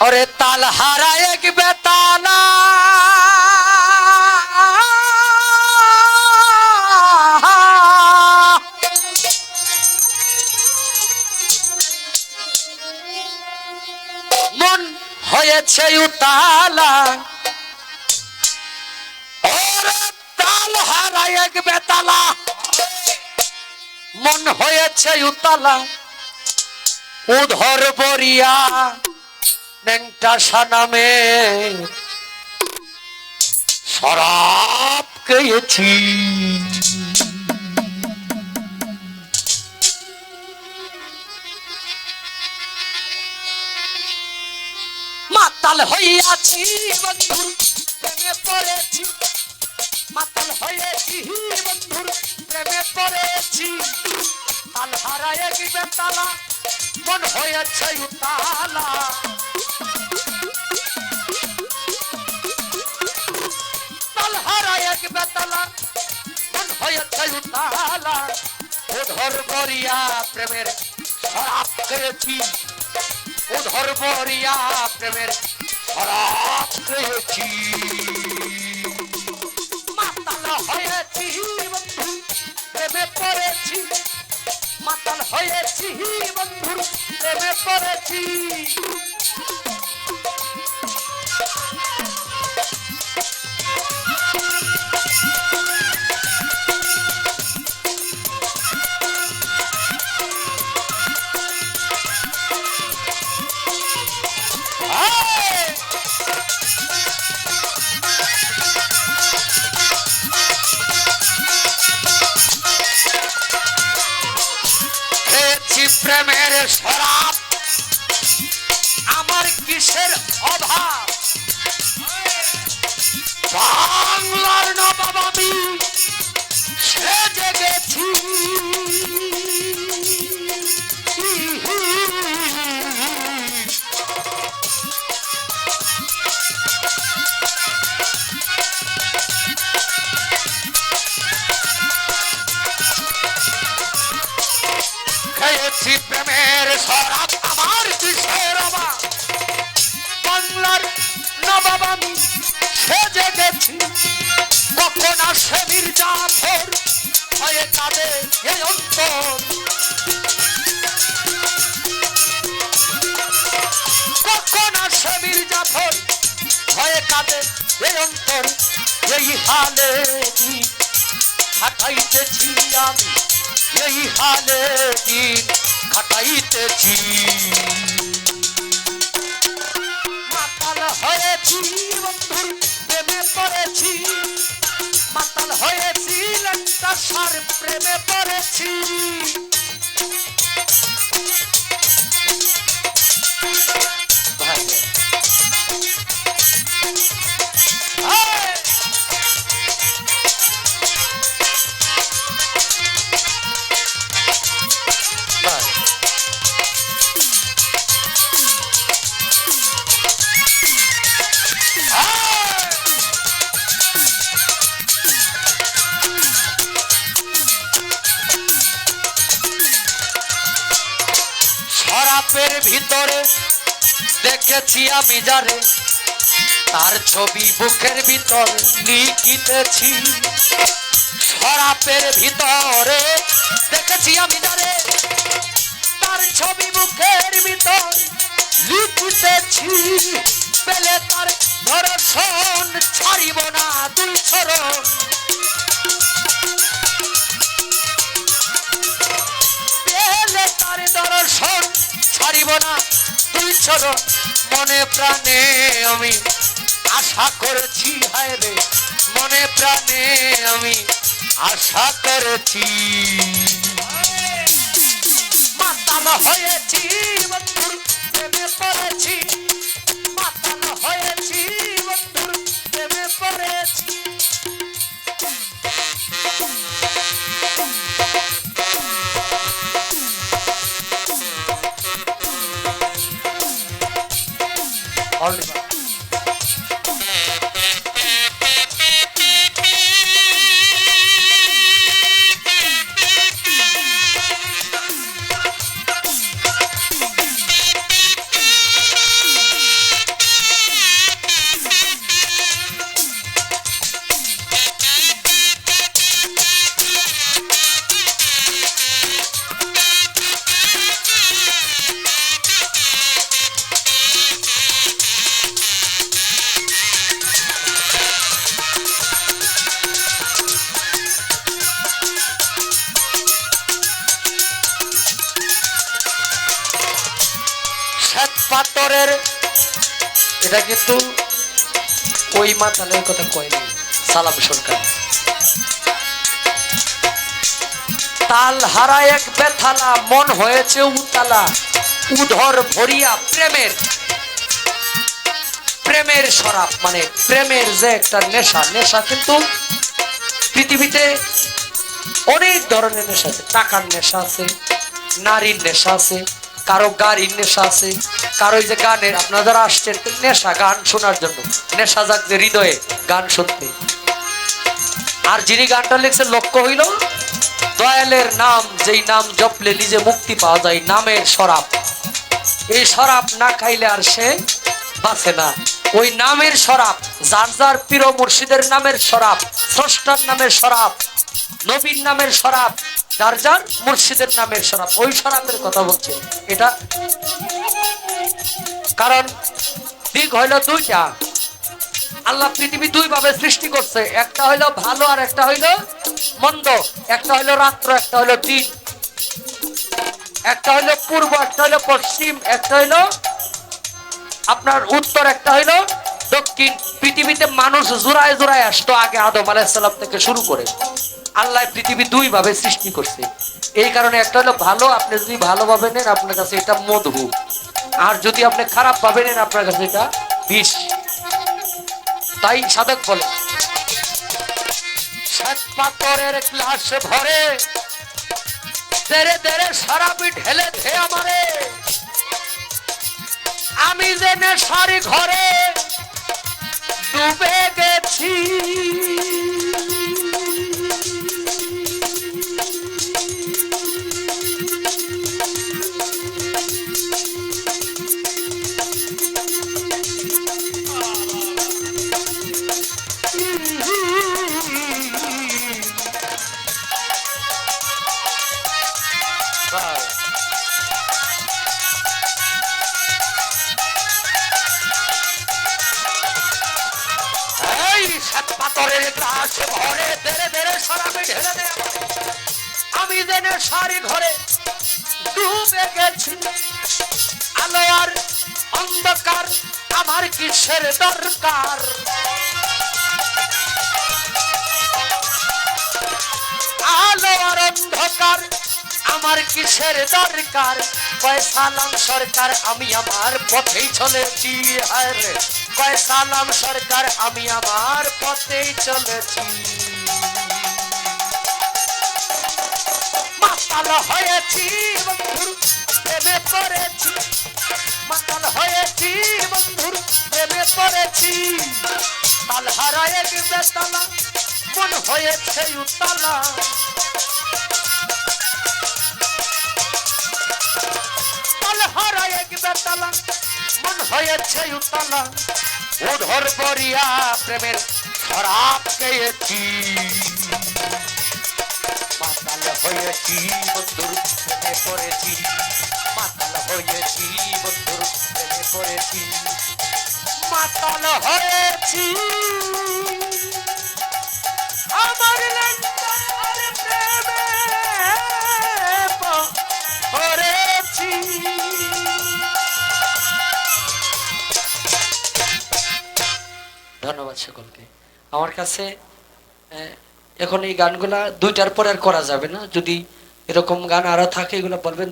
ওরে তাল হারা এক বেতালা মন হয়েছে উতালা ওরে তাল হারা এক বেতালা মন হয়েছে উতালা উধর বরিয়া নেংটা সানামে শরাব খেয়েছি। মাতাল হইয়াছি বন্ধুর প্রেমে পড়েছি। মাতাল হয়েছি বন্ধুর প্রেমে পড়েছি। তাল হারায় গিবে তালা মন হয়েছে তাল উধর বরিয়া প্রেমের শরাব খেয়েছি উধর বরিয়া প্রেমের শরাব খেয়েছি মাতাল হয়েছি বন্ধু প্রেমে পড়েছি। মাতাল হয়েছি বন্ধু প্রেমে পড়েছি। প্রেমের শরাব। আমার কিসের অভাব? বাংলার আমার কিসের অভাব? বাংলার নবাব গেছি। কখন আসে মির্জাফর? হয়ে কাঁদে এই অন্তর। কখন আসে মির্জাফর? হয়ে কাঁদে এই অন্তর। এই আমি? এই হালে দিন খাটাইতেছি মাতাল হয়েছি বন্ধুর প্রেমে পড়েছি মাতাল হয়েছি লঙ্কা সার প্রেমে পড়েছি ভাই। শরাবের ভিতরে দেখেছি আমি যারে। তার ছবি বুকের ভিতর লিখিতেছি শরাবের ভিতরে দেখেছি আমি যারে। তার ছবি মুখের ভিতর লিখিতেছি পেলে তার দর্শন ছাড়িব না দুই চরণ ছাড়িব না। দুই চরণ মনে প্রাণে আমি আশা করেছি, হায় রে। মনে প্রাণে আমি আশা করেছি। মাতাল হয়েছি বন্ধুর প্রেমে পড়েছি। মাতাল হয়েছি বন্ধুর প্রেমে পড়েছি। Oliver. পাথরের, এটা কিন্তু ওই মাতালের কথা কয়নি সালাম সরকার। তাল হারা এক বেথালা, মন হয়েছে উতালা, উধর ভরিয়া প্রেমের। প্রেমের শরাব মানে প্রেমের যে একটা নেশা নেশা কিন্তু পৃথিবীতে অনেক ধরনের নেশা আছে। টাকার নেশা আছে, নারীর নেশা আছে কারও গাড়ির নেশা আছে, কারও যে গানের আপনারা যারা আসছেন, নেশা, গান শোনার জন্য। নেশা জাগছে হৃদয়ে, গান শুনতে। আর যিনি গানটা লিখছে লক্ষ্য হইল, দয়ালের নাম, যেই নাম জপলে নিজে মুক্তি পাওয়া যায়, নামের শরাব এই শরাব না খাইলে আর সে বাঁচে না। ওই নামের শরাব যার যার প্রিয় মুর্শিদের নামের শরাব স্রষ্টার নামের শরাব নবীর নামের শরাব যার যার মুর্শিদের নামের শরাব ওই শরাবের কথা বলছে। এটা কারণ দিক হইল দুইটা। আল্লাহ পৃথিবী দুই ভাবে সৃষ্টি করছে, একটা হইল ভালো আর একটা হইল মন্দ। একটা হইল রাত্র, একটা হইল দিন। একটা হইল পূর্ব, একটা হইল পশ্চিম, একটা হইল আপনার উত্তর, একটা হইল দক্ষিণ। পৃথিবীতে মানুষ জোড়ায় জোড়ায় আসতো আগে আদম আলাহিসাল্লাম থেকে শুরু করে। আল্লাহ পৃথিবী দুই ভাবে সৃষ্টি করছে। এই কারণে একটা হলো ভালো, আপনি যদি ভালোভাবে নেন, আপনার কাছে এটা মধু। আর যদি আপনি খারাপ ভাবে নেন, আপনার কাছে এটা বিষ। তাই সাধক বলে পাথরের গ্লাস ভরে, দেরে দেরে সারাবি ঢেলে ধে আমারে। আমি যে নেশারি ঘরে ডুবে গেছি। পাথরের গ্লাস ভরে। দেরে দেরে সারাবি ঢেলে আমি জেনে সারি ঘরে ডুবে গেছি। আলো অন্ধকার, আমার কিসের দরকার? আলো আর অন্ধকার, আমার কিসের দরকার? পয়সালাম সরকার, আমি আমার পথেই চলেছি। আরে পয়সালাম সরকার? আমি আমার পথেই চলেছি। মাতাল হয়েছি, বন্ধুর প্রেমে পড়েছি। মাতাল হয়েছি, বন্ধুর প্রেমে পড়েছি। তাল হারায় বেতালা, মন হয়েছে উতালা। তাল হারায় বেতালা, মন হয়েছে উতালা। উধর বরিয়া প্রেমের শরাব খেয়েছি মাতাল হয়েছি বন্ধুর প্রেমে পড়েছি। মাতাল হয়েছি বন্ধুর প্রেমে পড়েছি। মাতাল হয়েছি। আমার লেন্টার ধন্যবাদ সকলকে। আমার কাছে এখন এই গানগুলা দুইটার পর আর করা যাবে না। যদি এরকম গান আরও থাকে, এগুলো বলবেন